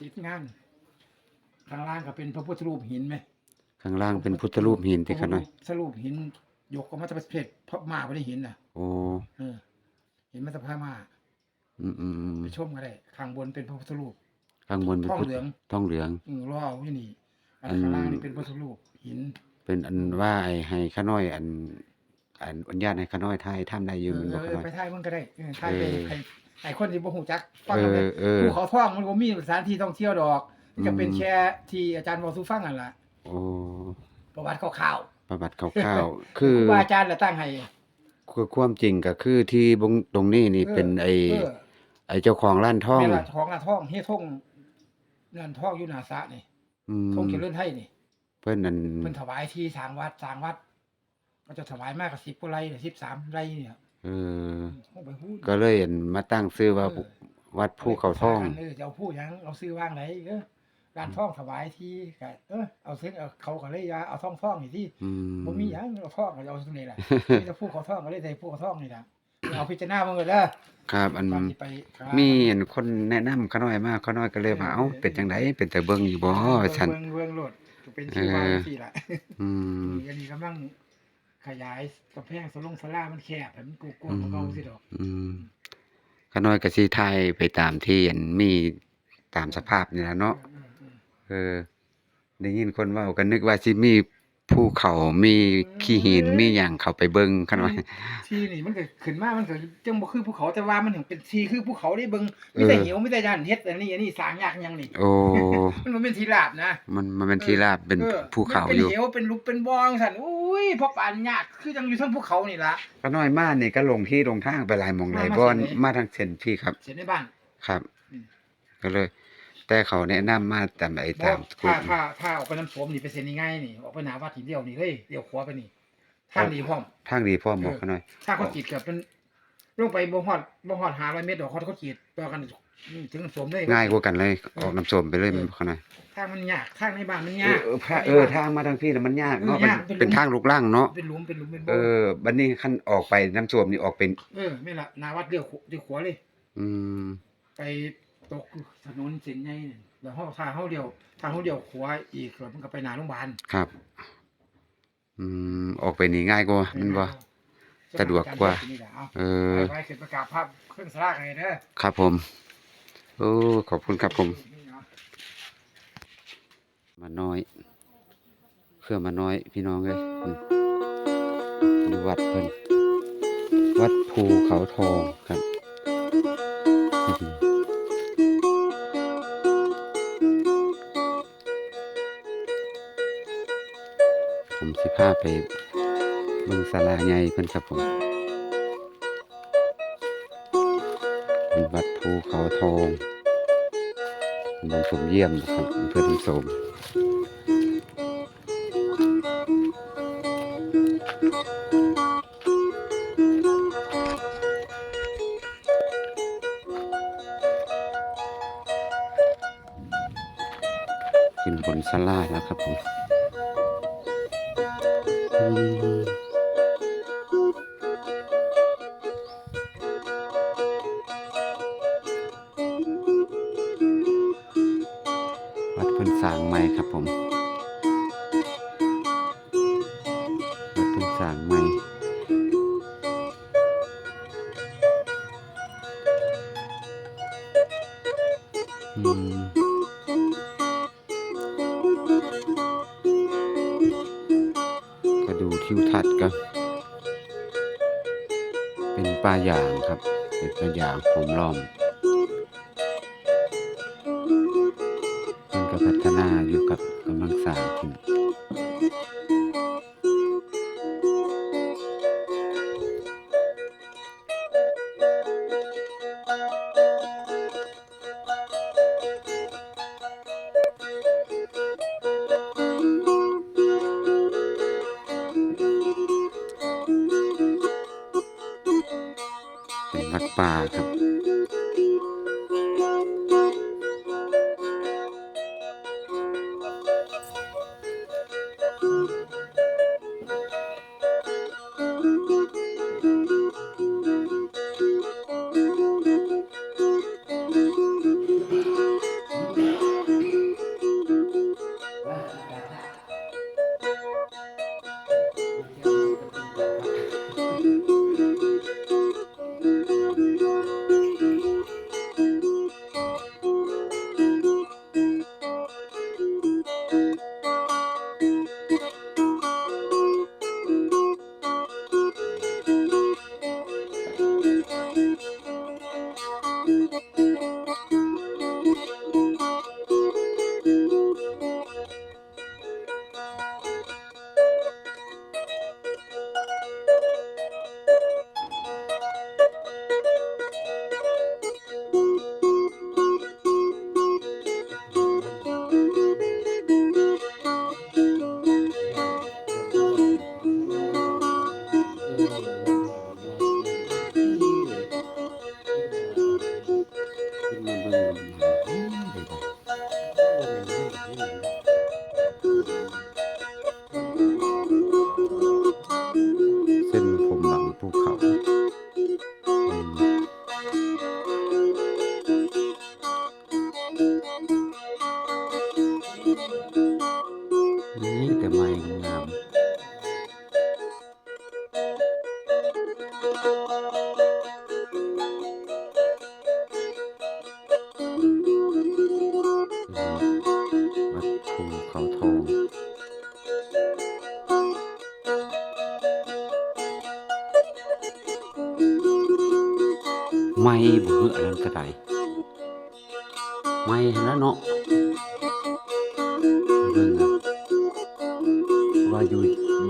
ติดงานข้างล่างก็เป็นพระพุทธรูปหินไหมข้างล่างเป็นพุทธรูปหินที่ขน้อยพระพุทธรูปหินยกออกมาจากประเทศพม่าไปได้หินน่ะ โอ้เออเห็นมาจากพม่าอืมอืมอืมไปชมก็ได้ข้างบนเป็นพระพุทธรูป ข้างบนเป็นทองพุทธเหลือง ทองเหลือง อืมรอเอาอยู่นี่อันอืมข้างล่างนี่เป็นพระพุทธรูปหิน เป็นอันว่าไอ้ให้ข้าน้อย อัน อันอนุญาตให้ข้าน้อยทายทำได้อยู่เอมันอบ่เอข้าอน้อย ไปถ่ายมันก็ได้เออถ่ายไปเออ ให้ ให้คนที่บ่ฮู้จักฟังเอเอาไปอเออ ภูเขาทองมันบ่มีสถานที่ท่องเที่ยวดอกมันก็เป็นอืมแค่ที่อาจารย์บอกสู่ฟังนั่นล่ะโอ้ประวัติคร่าวประวัติคร่าวๆๆคือครูบาอาจารย์ละตั้งให้ คือความจริงก็คือที่บงตรงนี้นี่เออ เป็นไอ้เออไอ้เจ้าของร้านทองแม่ละของละทองเฮ็ดทงนั่นทองอยู่หน้าสระนี่อืมทงเจริญไทยนี่ เพิ่นนั่นเพิ่นถวายที่สร้างวัดสร้างวัด ก็จะถวายมากกับ10กว่าไร่13ไร่เนี่ย เออโอ้ไปพูดก็เลยเห็นมาตั้งชื่อว่าเออวัดภูเขาทองเออจะเอาผู้หยังเอาซื้อว่างไหนเออร้านทองถวายที่ก็เออเอาซื้อเอาเขาก็เลยว่าเอาทองทองนี่ที่อืมบ่มีหยังเอาทองก็เอาตรงนี้แหละมีแต่ผู้เขาทองก็เลยได้ผู้เขาทองนี่ล่ะเอาพิจารณาเบิ่งเลยเด้อครับอัน ก่อนสิไปครับมีเห็นคนแนะนำขาน้อยมากขาน้อยก็เลยว่าเอ้าเป็นจังไดเป็นแต่เบิ่งอยู่บ่ว่าซั่น เบิ่งเบิ่งโลดก็เป็นชื่อว่าเออจังซี่ล่ะอืม อันนี้กำลัง ขยายกำแพงสลงสลามันแคบให้มันกว้างอืๆมกว่าเก่าสิดอกอืมขาน้อยก็สิทายไปตามที่อันมีตามสภาพนี่ล่ะเนาะอืมอืมเออได้ยินคนเว้าก็นึกว่าสิมี ภูเขามีขี้หินมีหยังเข้าไปเบิ่งขาน้อยที่นี่มันก็ขึ้นมา มันก็จังบ่คือภูเขาแต่ว่ามันถึงเป็นที่คือภูเขาได้เบิ่งมีแต่เออ เหวมีแต่ย่านเฮ็ดอันนี้อันนี้สร้างยากหยังนี่ โอ้ มันบ่เป็นที่ราบนะมันมันเป็นที่ราบเป็นออภูเขามันอยู่ เป็นเหวเป็นลุกเป็นบ่องซั่นอุ้ยเพราะปานยากคือจังอยู่เทั้งภูเขานี่ล่ะขาน้อยมานี่ก็ลงที่ลงทางไปหลายหม่องหลายมาบ่อนเส้นไหนมาทางเส้นพี่ครับ เสียในบ้าน ครับ อืม ก็เลย แต่เขาแนะนำมาตามไอ้บ่ตามกลุ่ถ้ามถ้าถ้าออกไปน้ำโสมนี่ไปเส้นนี้ง่ายนี่ออกไปหน้าวัดทีเดียวนี่เฮ้ยเลี้ยวขวาไปนี่ทางดีพร้อมทางดีพ่อหมอกเขาหน่อยถ้าเขาจีดกับเป็นลงไปบ่ฮอดบ่ฮอด500เมตรดอกเขาเขาจีดต่อกันถึงน้ำโสมเลยง่ายกว่ากันเลยออกน้ำส้มไปเลยเออมันเขาหน่อยทางมันยากทางในบ้านมันเอยากอเออพระเออทางมาทางพี่น่ะมันยากเนาะเออยากมันเป็นเป็นทางลูกล่างเนาะเป็นหลุมเป็นหลุมเป็นเอบ่ออบัดนี้คันออกไปน้ำส้มนี่ออกเป็น เออไม่นละหนาวัดเลี้ยวขวเลี้ยวขวาเลย อืมไป ตกถนนเส้นใหญ่นี่แล้วเฮาทางเฮาเดียวทางเฮาเดียวขวาอีกแล้วมันก็ไปหน้าโรงพยาบาลครับ อืมออกไปนี่ง่ายกว่ามันบ่ สะดวกกว่านี่แหละเอาเออ ไปขึ้นประกาศภาพเครื่องสลากให้เด้อครับผม โอ้ ขอบคุณครับผมมาน้อยเครื่องมาน้อยพี่น้องเลยอืมดูวัดเพิ่นวัดภูเขาทองครับผม สิพาไปเบิ่งศาลาใหญ่เพิ่นครับผมเป็นวัดภูเขาทองตำบลสมเยี่ยมนะครับอำเภอนสมขึ้นบนศาลาแล้วครับผม ก็ดูทิวทัศน์กัน เป็นป่าหยางครับ เป็นป่าหยางผมล้อมมันก็พัฒนาอยู่ พัดป่าครับ ไม่หั้นแล้วเนาะเบิ่งนว่าอยู่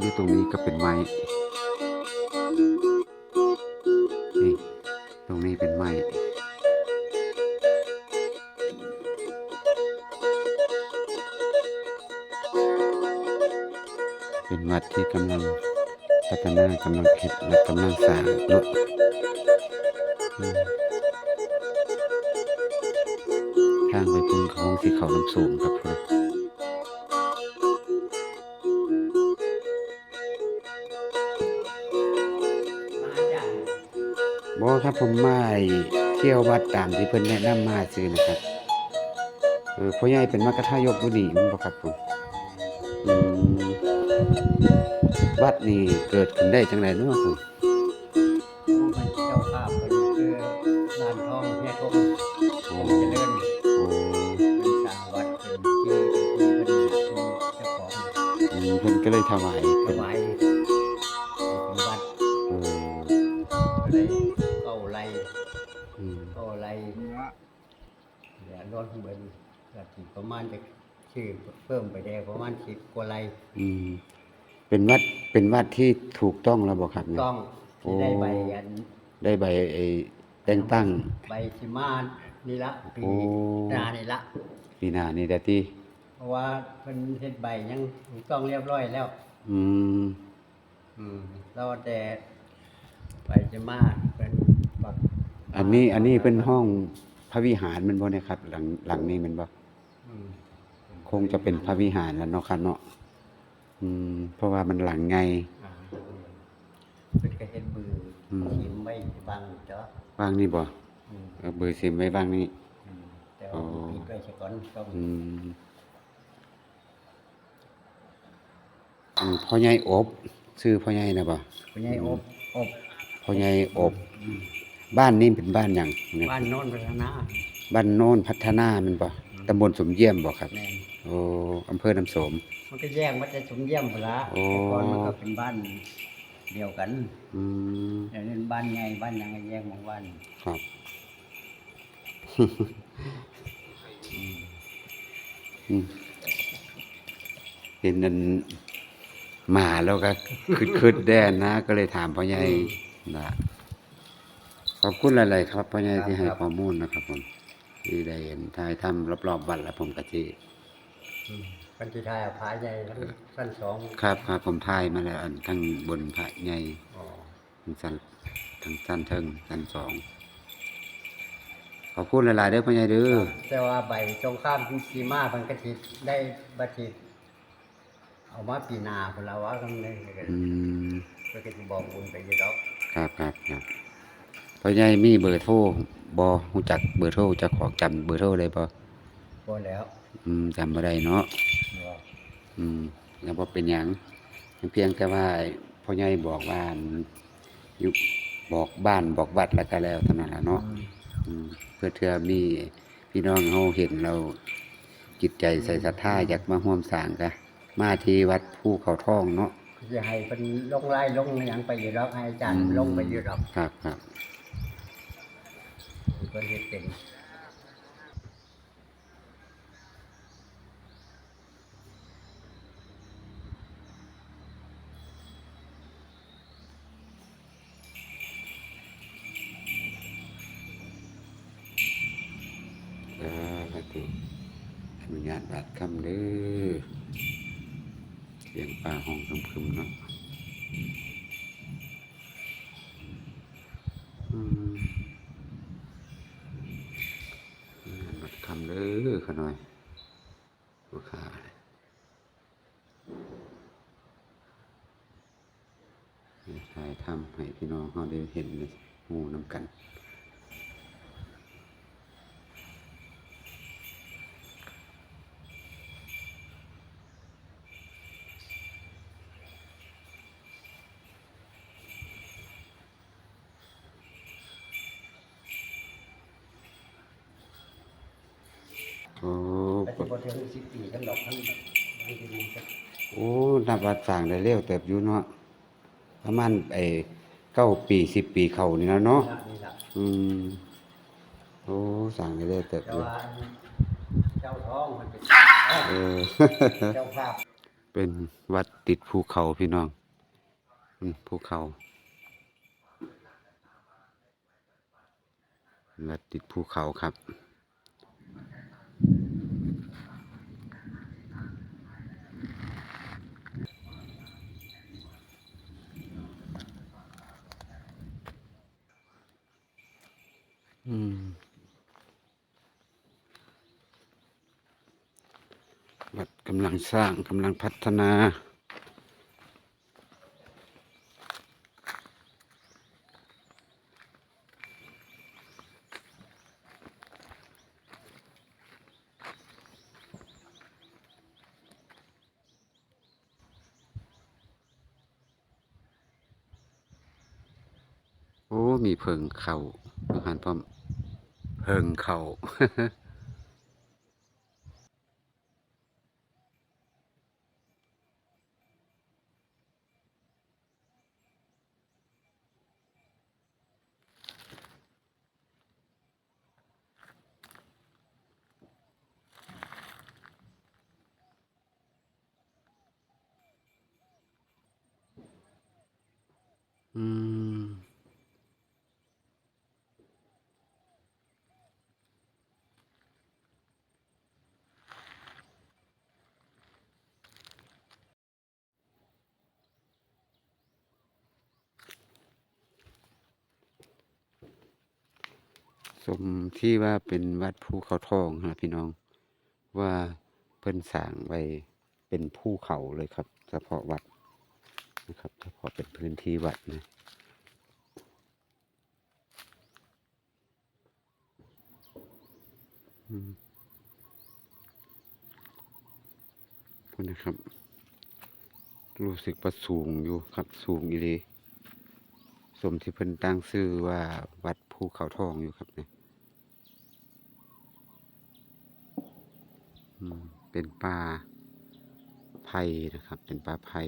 อยู่ตรงนี้ก็เป็นไม้นี่ตรงนี้เป็นไม้เป็นวัดที่กำลังพัฒนากำลังเข็ดและกำลังสร้างเนาะ ที่เขาลำสูงครับผมบอครับผมมาเที่ยววัดตามที่เพิ่นแนะนำมาซื้อนะครับเออพ่อใหญ่เป็นมรรคทายกบุรีมันบ่ครับผมอืมวัดนี่เกิดขึ้นได้จังไดเนาะครับ ก็เลยถวายถเพิ่นวายเป็นวัดโอ้ก็เลยเก้าไร่อืมเก้าไร่เหลือรถเบิ่นก็สิประมาณจะชื่อเพิ่มไปได้ประมาณสิบกว่าไร่อืมเป็นวัดเป็นวัดที่ถูกต้องแล้วบ่ครับเนี่ย ต้องที่ได้ใบอันได้ใบไอ้แต่งตั้ง ใบสิมานี่ละปีโอ้ หน้านี่ละ ปีหน้านี่แต่ที่เพ ราะว่าเพิ่นเฮ็ดใบยังถูกต้องเรียบร้อยแล้ว อืม อืมแล้วแต่ไปจะมาเป็นบักอันนี้อันนี้เป็นห้องพระวิหารแมันบ่เนี่ยครับ หลังหลังนี้แมันบ่อืมคงจะเป็นพระวิหารแล้วเนาะครับเนาะอืม เพราะว่ามันหลังไง อ่าเป็นกระเฮ็ดบืออม หิมไว้บังเจ้าวางนี่บ่อืมเอาเบอร์ซิมไว้วางนี่ อืมแต่ว่าปิดไว้ซะก่อนต้องอืม อืมพ่อใหญ่อบชื่อพ่อใหญ่นะบ่ผู้ใหญ่อบอบพ่อใหญ่อบอืมบ้านนี้เป็นบ้านหยังเนี่ยบ้านโน้นพัฒนาบ้านโน้นพัฒนาแมันบ่ตำบลสมเยี่ยมบ่ครับแม่นโอ้อำเภอน้ำสม มันก็แยกมาจะสมเยี่ยมพุ่นละโอ้ แต่ก่อนมันก็เป็นบ้านเดียวกันอืมแต่นี่บ้านใหญ่บ้านหยังก็แยกหมู่บ้านครับ อืมเห็นนั่นห มาแล้วก็คืดคืดๆแดนนะ ก็เลยถามพ่อใหญ่นะขอบคุณหลายๆครับพ่อใหญ่ที่ให้ข้อมูลนะครับผมที่ได้เห็นทายถ้ำรอบๆวัดแล้วผมก็ที่อืมกันที่ทายผาใหญ่ทั้งชั้นสองครับครับผมทายมาแล้วอันทั้งบนพระใหญ่อ๋อทั้งชั้นทั้งชั้นเทิงชั้นสองขอบคุณหลายๆเด้อพ่อใหญ่เด้อแต่ว่าใบตรงข้ามสีมามันก็สิได้บัตร เอามาปีหนาพนละว่ากันเลยอืมก็จะบอกบุญไปอยู่ดอกครับครับครับพ่อใหญ่มีเบอร์โทรบ่ฮู้จักเบอร์โทรจักขอจำเบอร์โทรได้บ่พอแล้วอืมจำบ่ได้เนาะบอกอืมแล้วบ่เป็นหยังเพียงแต่ว่าพ่อใหญ่บอกว่าอยู่บอกบ้านบอกวัดแล้วก็แล้วเท่านั้นล่ะเนาะ อืมอืมเพื่อเทื่อมีพี่น้องเฮาเห็นเราจิตใจใส่ศรัทธาอยากมาร่วมสร้างก็ มาที่วัดภูเขาทองเนาะก็จะให้เป็นลงไล่ลงหยังไปอยู่ดอกให้อาจารย์อืมลงไปอยู่ดอกครับครับเพิ่นเฮ็ดเป็นสาธุอนุญาตบาดคำเด้อเสียงฟ้าห้องคึมๆเนาะอืมอนุญาตบาดคำเด้อขะหน่อย ลูกค้าให้ถ่ายทำให้พี่น้องเขาได้เห็นได้หูน้ำกัน โอ้แต่ที่พอถึงสิบปีกันดอกท่านแบบบางทีมันจะโอ้นับว่าสร้างได้เร็วเติบอยู่เนาะประมาณไอ้เก้าปีสิบปีเข้านี่แล้วเนาะนี่ละอืมโอ้สร้างได้เร็วเติบแต่อยู่ว่าเจ้าท้องมันเป็นเออ เจ้าภาพ เป็นวัดติดภูเขาพี่น้องอืมภูเขาวัดติดภูเขาครับ อืมวัดกำลังสร้างกำลังพัฒนา เพิงเข่าอาหารพร้อมเพิงเข่าอืม สมที่ว่าเป็นวัดภูเขาทองนะพี่น้อง ว่าเพิ่นสร้างไว้เป็นภูเขาเลยครับ เฉพาะวัดนะครับเฉพาะเป็นพื้นที่วัดนะพูดนะครับ รู้สึกประสูงอยู่ครับสูงอีหลีสมที่เพิ่นตั้งชื่อว่าวัดภูเขาทองอยู่ครับเนี่ยอืม เป็นป่าไผ่นะครับ เป็นป่าไผ่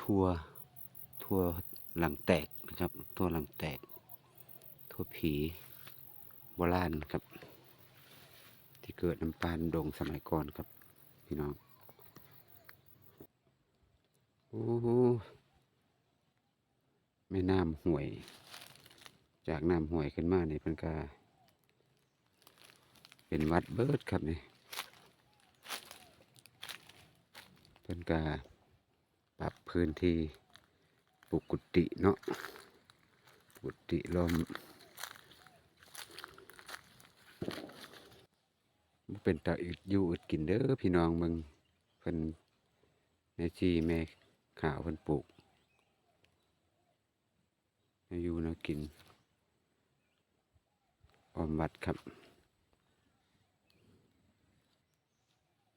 ทั่วทั่วหลังแตกนะครับ ทั่วหลังแตก ทั่วผีโบราณครับ ที่เกิดน้ำปานดงสมัยก่อนครับ พี่น้อง โอ้ แม่น้ำห่วย จากน้ำห่วยขึ้นมาเนี่ยเพิ่นกาเป็นวัดเบิดครับนี่เพิ่นกาปรับพื้นที่ปลูกกุฏิเนาะกุฏิลมเป็นตาอึดอยู่อึดกินเด้อพี่น้องเบิ่งเพิ่นแม่ชีแม่ขาวเพิ่นปลูก อยู่แนวกินออมวัดครับ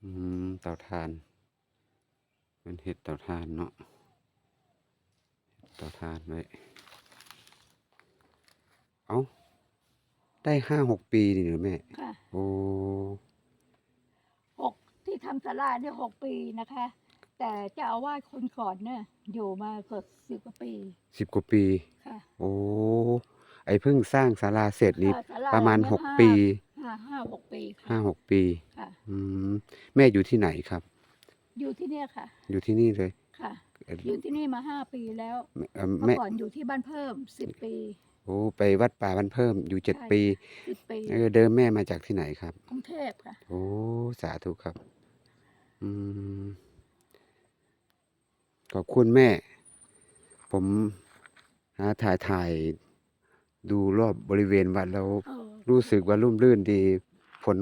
อืมเตาถ่าน มันเห็ดเตาถ่านเนาะเฮ็ดเตาถ่านไว้เอาได้ห้าหกปีนี่เหรือแม่ ค่ะโอ้ หกที่ทำศาลาเนี่ยหกปีนะคะ แต่เจ้าอาวาสคนก่อนเนี่ยอยู่มาเกือบสิบกว่าปีสิบกว่าปี ค่ะโอ้ไอเพิ่งสร้างศาลาเสร็จนี่ค่ะศลประมาณเนี่ยหกห้ปีห้าห้าหกปีค่ะห้าหกปีค่ะ อืมแม่อยู่ที่ไหนครับ อยู่ที่เนี่ยค่ะ อยู่ที่นี่เลยค่ะ เอ่ออยู่ที่นี่มาห้าปีแล้วเอ่อเมื่แม่อก่อนอยู่ที่บ้านเพิ่มสิบปี โอ้ไปวัดป่าบ้านเพิ่มอยู่เจ็ดใช่ ปีสิบปีเออเดิมแม่มาจากที่ไหนครับ กรุงเทพค่ะ โอ้สาธุครับ อืม ขอบคุณแม่ ผมหาถ่ายถ่ายดูรอบบริเวณวัดแล้วเออรู้สึกว่าร่มรื่นดี ผล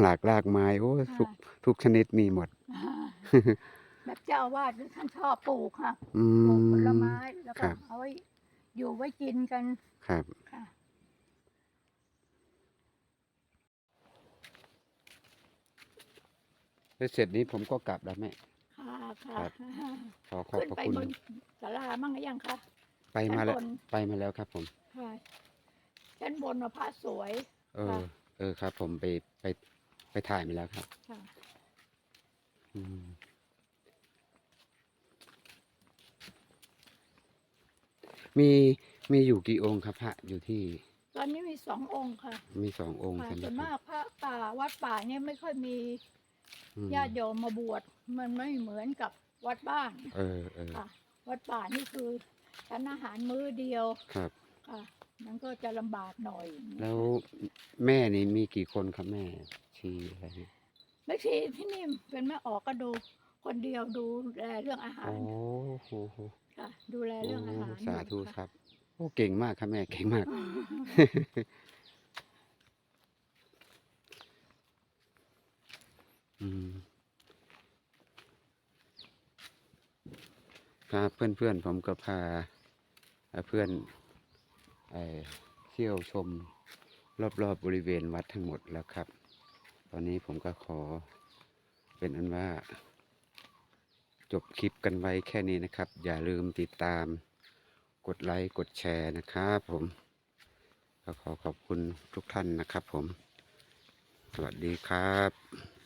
หลากรากไม้โอ้ทุกค่ะทุกชนิดมีหมดอ่าแบบเจ้าอาวาสท่านชอบปลูกค่ะอืปลูกมผลไม้แล้วครัก็บเอาไว้อยู่ไว้กินกันครับค่ะแล้วเสร็จนี้ผมก็กลับแล้วแม่ ค่ะค่ะครับ ขอขอบขึ้นพระไปคุณ บนศาลามั่งหรือยังคะไปมาแล้ว ชั้นบนไปมาแล้วครับผม ค่ะชั้นบนน่ะพระสวย เออ ค่ะ เออครับ ผมไปไปไปถ่ายมาแล้วครับ ค่ะอืมมีมีอยู่กี่องค์ครับพระอยู่ที่ตอนนี้มีสององค์ค่ะมีสององค์ค่ะใช่ไหมส่วนคมารับกพระป่าวัดป่าเนี่ยไม่ค่อยมี อืมญาติโยมมาบวชมันไม่เหมือนกับวัดบ้านเออเออค่ะ วัดป่านี่คือฉันอาหารมื้อเดียวครับ ค่ะ มันก็จะลำบากหน่อยแล้วแม่นี่มีกี่คนครับแม่ชีอะไรเนี่ยไม่ชีที่นี่เป็นแม่ออกก็ดูคนเดียวดูแลเรื่องอาหาโอ้รโหโหค่ะ ดูแลเรื่องอาหารโสาธุอยู่ครับ โอ้เก่งมากครับแม่เก่งมาก ครับเพื่อนๆผมก็พาเพื่อนเอเที่ยวชมรอบๆบบริเวณวัดทั้งหมดแล้วครับ ตอนนี้ผมก็ขอเป็นอันว่า จบคลิปกันไว้แค่นี้นะครับ อย่าลืมติดตามกดไลค์กดแชร์นะครับผมก็ขอขอบคุณทุกท่านนะครับผม สวัสดีครับ